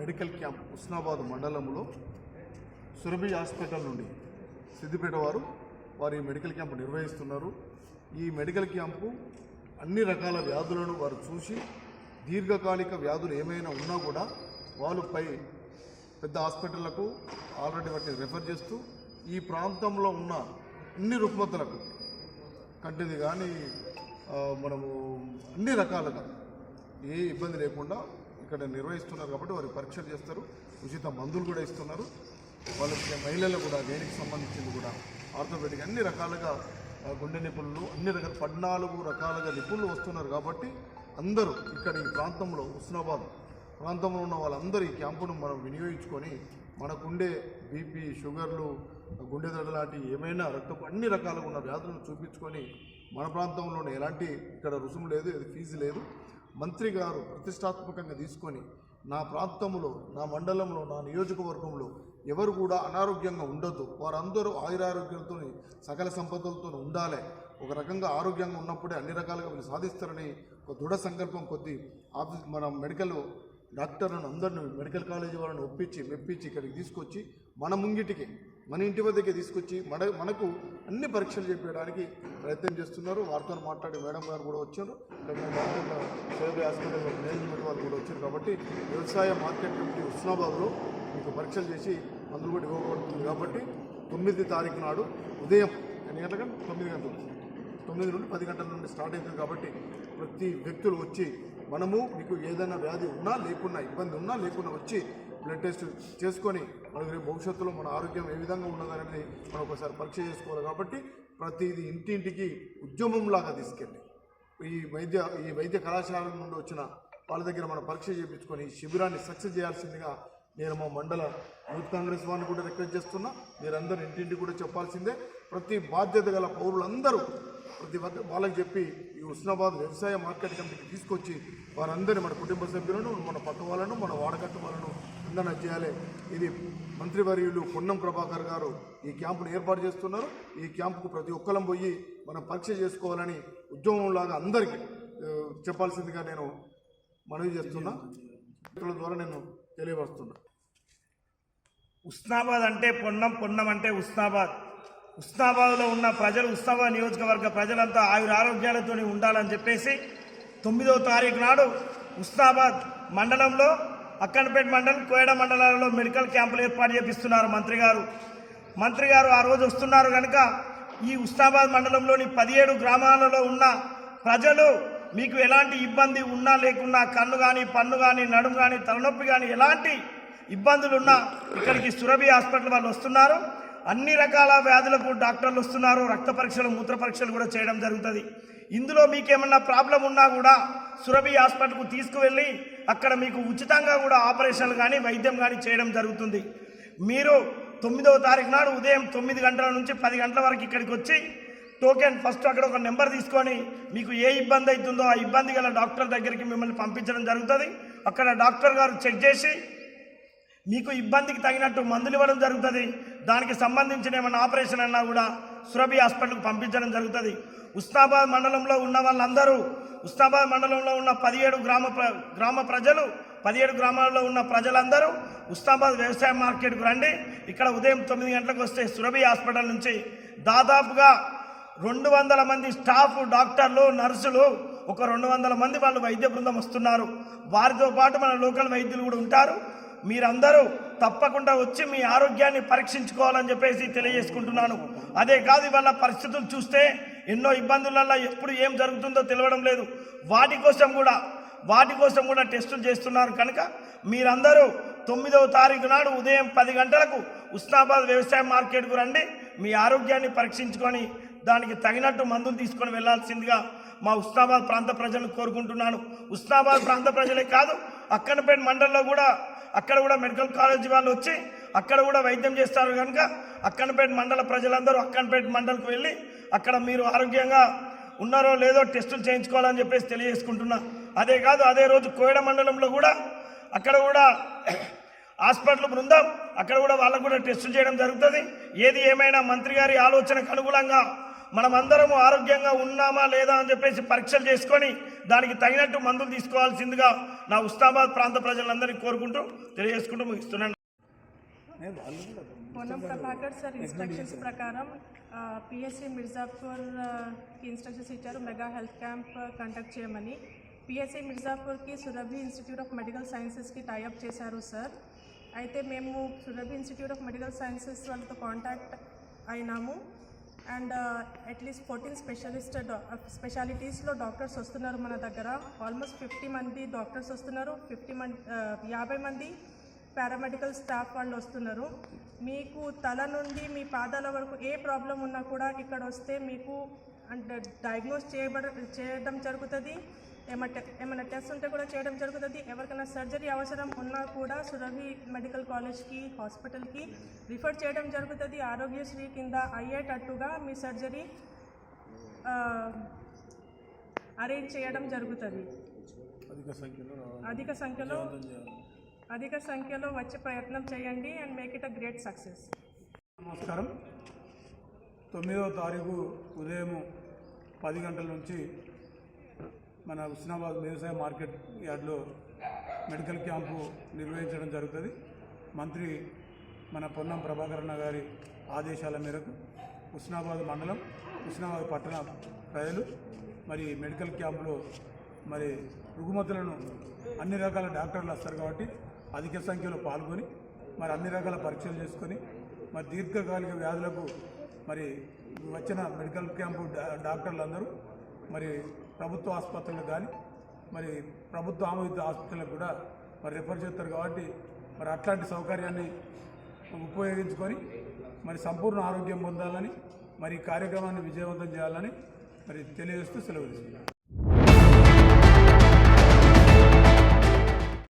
Medical camp Husnabad మండలంలో Surabhi hospital నుండి సిద్దిపేట వారు వారి మెడికల్ క్యాంపు నిర్వహిస్తున్నారు. ఈ మెడికల్ క్యాంపు అన్ని రకాల వ్యాధులను వారు చూసి దీర్ఘకాలిక వ్యాధులు ఏమైనా ఉన్నా కూడా వాళ్ళు పై పెద్ద హాస్పిటళ్ళకు ఆల్రెడీ వాటిని రెఫర్ చేస్తూ ఈ ప్రాంతంలో ఉన్న అన్ని రుగ్మతలకు కంటిది కానీ మనము అన్ని రకాలుగా ఏ ఇబ్బంది లేకుండా ఇక్కడ నిర్వహిస్తున్నారు కాబట్టి వారికి పరీక్షలు చేస్తారు. ఉచిత మందులు కూడా ఇస్తున్నారు. వాళ్ళకి మహిళలు కూడా దేనికి సంబంధించింది కూడా ఆర్థోపెడిక్ అన్ని రకాలుగా గుండె నిపుణులు అన్ని రకాల పద్నాలుగు రకాలుగా నిపుణులు వస్తున్నారు కాబట్టి అందరూ ఇక్కడ ఈ ప్రాంతంలో హుస్నాబాద్ ప్రాంతంలో ఉన్న వాళ్ళందరూ ఈ క్యాంపును మనం వినియోగించుకొని మనకుండే బీపీ షుగర్లు గుండె దడ లాంటి ఏమైనా రక్తపు అన్ని రకాలుగా ఉన్న వ్యాధులను చూపించుకొని మన ప్రాంతంలోనే ఎలాంటి ఇక్కడ రుసుము లేదు ఇది ఫీజు లేదు. మంత్రి గారు ప్రతిష్టాత్మకంగా తీసుకొని నా ప్రాంతంలో నా మండలంలో నా నియోజకవర్గంలో ఎవరు కూడా అనారోగ్యంగా ఉండొద్దు. వారందరూ ఆయురారోగ్యంతో సకల సంపదలతో ఉండాలి. ఒక రకంగా ఆరోగ్యంగా ఉన్నప్పుడే అన్ని రకాలుగా వీళ్ళు సాధిస్తారని ఒక దృఢ సంకల్పం కొద్దీ ఆఫీస్ మన మెడికల్ డాక్టర్లను అందరిని మెడికల్ కాలేజీ వాళ్ళని ఒప్పించి మెప్పించి ఇక్కడికి తీసుకొచ్చి మన ముంగిటికి మన ఇంటి వద్దకే తీసుకొచ్చి మన మనకు అన్ని పరీక్షలు చేపించడానికి ప్రయత్నం చేస్తున్నారు. వారితో మాట్లాడి మేడం గారు కూడా వచ్చారు. ఇక్కడ సేవీ హాస్పిటల్ మేనేజ్మెంట్ వాళ్ళు కూడా వచ్చారు కాబట్టి వ్యవసాయ మార్కెట్ కమిటీ హుస్నాబాద్లో మీకు పరీక్షలు చేసి మందులు కూడా ఇవ్వబడుతుంది కాబట్టి తొమ్మిది తారీఖు నాడు ఉదయం ఎన్ని గంటలకు తొమ్మిది గంటలు తొమ్మిది నుండి పది గంటల నుండి స్టార్ట్ అవుతుంది కాబట్టి ప్రతి వ్యక్తులు వచ్చి మనము మీకు ఏదైనా వ్యాధి ఉన్నా లేకున్నా ఇబ్బంది ఉన్నా లేకున్నా వచ్చి బ్లడ్ టెస్ట్ చేసుకొని మనకు రేపు భవిష్యత్తులో మన ఆరోగ్యం ఏ విధంగా ఉన్నదనేది మనం ఒకసారి పరీక్ష చేసుకోవాలి కాబట్టి ప్రతిది ఇంటింటికి ఉద్యమంలాగా తీసుకెళ్ళి. ఈ వైద్య ఈ వైద్య కళాశాల నుండి వచ్చిన వాళ్ళ దగ్గర మనం పరీక్ష చేయించుకొని శిబిరాన్ని సక్సెస్ చేయాల్సిందిగా నేను మా మండల యూత్ కాంగ్రెస్ వారిని కూడా రిక్వెస్ట్ చేస్తున్నా. మీరందరూ ఇంటింటి కూడా చెప్పాల్సిందే. ప్రతి బాధ్యత గల పౌరులందరూ ప్రతి వద్ద వాళ్ళకి చెప్పి ఈ ఉస్నాబాద్ వ్యవసాయ మార్కెట్ కమిటీకి తీసుకొచ్చి వారందరినీ మన కుటుంబ సభ్యులను మన పక్క వాళ్ళను మన వాడకట్టు వాళ్ళను అందరినీ చేయాలి. ఇది మంత్రివర్యులు పొన్నం ప్రభాకర్ గారు ఈ క్యాంపును ఏర్పాటు చేస్తున్నారు. ఈ క్యాంపుకు ప్రతి ఒక్కరం పోయి మనం పరీక్ష చేసుకోవాలని ఉద్యమంలాగా అందరికీ చెప్పాల్సిందిగా నేను మనవి చేస్తున్నా. ఇతరుల ద్వారా నేను తెలియవస్తున్నా ఉస్నాబాద్ అంటే పొన్నం పొన్నం అంటే ఉస్నాబాద్. ఉస్నాబాద్లో ఉన్న ప్రజలు ఉస్నాబాద్ నియోజకవర్గ ప్రజలంతా ఆయుర ఆరోగ్యాలతో ఉండాలని చెప్పేసి తొమ్మిదవ తారీఖు నాడు ఉస్నాబాద్ మండలంలో అక్కనపేట మండలం కోయడ మండలాలలో మెడికల్ క్యాంపులు ఏర్పాటు చేపిస్తున్నారు మంత్రి గారు. మంత్రి గారు ఆ రోజు వస్తున్నారు కనుక ఈ ఉస్నాబాద్ మండలంలోని పదిహేడు గ్రామాలలో ఉన్న ప్రజలు మీకు ఎలాంటి ఇబ్బంది ఉన్నా లేకున్నా కన్ను కానీ పన్ను కానీ నడుము కానీ తలనొప్పి కానీ ఎలాంటి ఇబ్బందులున్నా ఇక్కడికి సురభి హాస్పిటల్ వాళ్ళు వస్తున్నారు. అన్ని రకాల వ్యాధులకు డాక్టర్లు వస్తున్నారు. రక్త పరీక్షలు మూత్ర పరీక్షలు కూడా చేయడం జరుగుతుంది. ఇందులో మీకేమన్నా ప్రాబ్లం ఉన్నా కూడా సురభి హాస్పిటల్కు తీసుకువెళ్ళి అక్కడ మీకు ఉచితంగా కూడా ఆపరేషన్లు కానీ వైద్యం కానీ చేయడం జరుగుతుంది. మీరు తొమ్మిదవ తారీఖు నాడు ఉదయం తొమ్మిది గంటల నుంచి పది గంటల వరకు ఇక్కడికి వచ్చి టోకెన్ ఫస్ట్ అక్కడ ఒక నెంబర్ తీసుకొని మీకు ఏ ఇబ్బంది అవుతుందో ఆ ఇబ్బంది గల డాక్టర్ దగ్గరికి మిమ్మల్ని పంపించడం జరుగుతుంది. అక్కడ డాక్టర్ గారు చెక్ చేసి మీకు ఇబ్బందికి తగినట్టు మందులు ఇవ్వడం జరుగుతుంది. దానికి సంబంధించిన ఏమైనా ఆపరేషన్ అన్నా కూడా సురభి హాస్పిటల్కి పంపించడం జరుగుతుంది. ఉస్నాబాద్ మండలంలో ఉన్న వాళ్ళందరూ ఉస్నాబాద్ మండలంలో ఉన్న పదిహేడు గ్రామ ప్ర- గ్రామ ప్రజలు పదిహేడు గ్రామాల్లో ఉన్న ప్రజలందరూ ఉస్నాబాద్ వ్యవసాయ మార్కెట్కు రండి. ఇక్కడ ఉదయం తొమ్మిది గంటలకు వస్తే సురభి హాస్పిటల్ నుంచి దాదాపుగా రెండు వందల మంది స్టాఫ్ డాక్టర్లు నర్సులు ఒక రెండు వందల మంది వాళ్ళు వైద్య బృందం వస్తున్నారు. వారితో పాటు మన లోకల్ వైద్యులు కూడా ఉంటారు. మీరందరూ తప్పకుండా వచ్చి మీ ఆరోగ్యాన్ని పరీక్షించుకోవాలని చెప్పేసి తెలియజేసుకుంటున్నాను. అదే కాదు ఇవాళ పరిస్థితులు చూస్తే ఎన్నో ఇబ్బందులలో ఎప్పుడు ఏం జరుగుతుందో తెలియడం లేదు. వాటి కోసం కూడా వాటి కోసం కూడా టెస్టులు చేస్తున్నారు కనుక మీరందరూ తొమ్మిదవ తారీఖు నాడు ఉదయం పది గంటలకు ఉస్నాబాద్ వ్యవసాయ మార్కెట్కు రండి. మీ ఆరోగ్యాన్ని పరీక్షించుకొని దానికి తగినట్టు మందులు తీసుకొని వెళ్ళాల్సిందిగా మా ఉస్నాబాద్ ప్రాంత ప్రజలను కోరుకుంటున్నాను. ఉస్నాబాద్ ప్రాంత ప్రజలే కాదు అక్కనపేట మండలంలో కూడా అక్కడ కూడా మెడికల్ కాలేజీ వాళ్ళు వచ్చి అక్కడ కూడా వైద్యం చేస్తారు కనుక అక్కనపేట మండల ప్రజలందరూ అక్కనపేట మండలకు వెళ్ళి అక్కడ మీరు ఆరోగ్యంగా ఉన్నారో లేదో టెస్టులు చేయించుకోవాలని చెప్పేసి తెలియజేసుకుంటున్నా. అదే కాదు అదే రోజు కోయడ మండలంలో కూడా అక్కడ కూడా హాస్పిటల్ బృందం అక్కడ కూడా వాళ్ళకు కూడా టెస్టులు చేయడం జరుగుతుంది. ఏది ఏమైనా మంత్రి గారి ఆలోచనకు అనుగుణంగా మనమందరము ఆరోగ్యంగా ఉన్నామా లేదా అని చెప్పేసి పరీక్షలు చేసుకొని దానికి తగినట్టు మందులు తీసుకోవాల్సిందిగా నా ఉస్తాబాద్ ప్రాంత ప్రజలందరినీ కోరుకుంటూ తెలియజేసుకుంటూ ముగిస్తున్నాను పొన్నం ప్రభాకర్ సార్ ఇన్స్ట్రక్షన్స్ ప్రకారం పిఎస్సి మిర్జాపూర్కి ఇన్స్ట్రక్షన్స్ ఇచ్చారు. Mega health camp uh, conduct చేయమని. పిఎస్సి మిర్జాపూర్కి సురభి ఇన్స్టిట్యూట్ ఆఫ్ మెడికల్ సైన్సెస్కి టైఅప్ చేశారు సార్. అయితే మేము Surabhi institute of medical sciences వాళ్ళతో contact అయినాము. And at least fourteen specialist స్పెషాలిటీస్లో doctors వస్తున్నారు మన దగ్గర. ఆల్మోస్ట్ ఫిఫ్టీ మంది డాక్టర్స్ వస్తున్నారు. ఫిఫ్టీ మంది uh, యాభై మంది పారామెడికల్ స్టాఫ్ వాళ్ళు వస్తున్నారు. మీకు తల నుండి మీ పాదాల వరకు ఏ ప్రాబ్లం ఉన్నా కూడా ఇక్కడ వస్తే మీకు అంటే డయాగ్నోస్ చేయబడ చేయడం జరుగుతుంది. ఏమంటే ఏమైనా టెస్ట్ ఉంటే కూడా చేయడం జరుగుతుంది. ఎవరికైనా సర్జరీ అవసరం ఉన్నా కూడా సురభి మెడికల్ కాలేజ్కి హాస్పిటల్కి రిఫర్ చేయడం జరుగుతుంది. ఆరోగ్యశ్రీ కింద అయ్యేటట్టుగా మీ సర్జరీ అరేంజ్ చేయడం జరుగుతుంది. అధిక సంఖ్యలో అధిక సంఖ్యలో వచ్చే ప్రయత్నం చేయండి and make it a great success నమస్కారం. తొమ్మిదవ తారీఖు ఉదయం పది గంటల నుంచి మన హుస్నాబాద్ వ్యవసాయ మార్కెట్ యార్డ్లో మెడికల్ క్యాంపు నిర్వహించడం జరుగుతుంది. మంత్రి మన పొన్నం ప్రభాకరణ గారి ఆదేశాల మేరకు హుస్నాబాద్ మండలం హుస్నాబాద్ పట్టణ ప్రజలు మరి మెడికల్ క్యాంపులో మరి రుగ్మతులను అన్ని రకాల డాక్టర్లు వస్తారు కాబట్టి అధిక సంఖ్యలో పాల్గొని మరి అన్ని రకాల పరీక్షలు చేసుకొని మరి దీర్ఘకాలిక వ్యాధులకు మరి వచ్చిన మెడికల్ క్యాంపు డాక్టర్లు అందరూ మరి ప్రభుత్వ ఆసుపత్రులకు కానీ మరి ప్రభుత్వ ఆమోదిత హాస్పిటల్కి కూడా మరి రిఫర్ చేస్తారు కాబట్టి మరి అట్లాంటి సౌకర్యాన్ని ఉపయోగించుకొని మరి సంపూర్ణ ఆరోగ్యం పొందాలని మరి కార్యక్రమాన్ని విజయవంతం చేయాలని మరి తెలియజేస్తూ సెలవు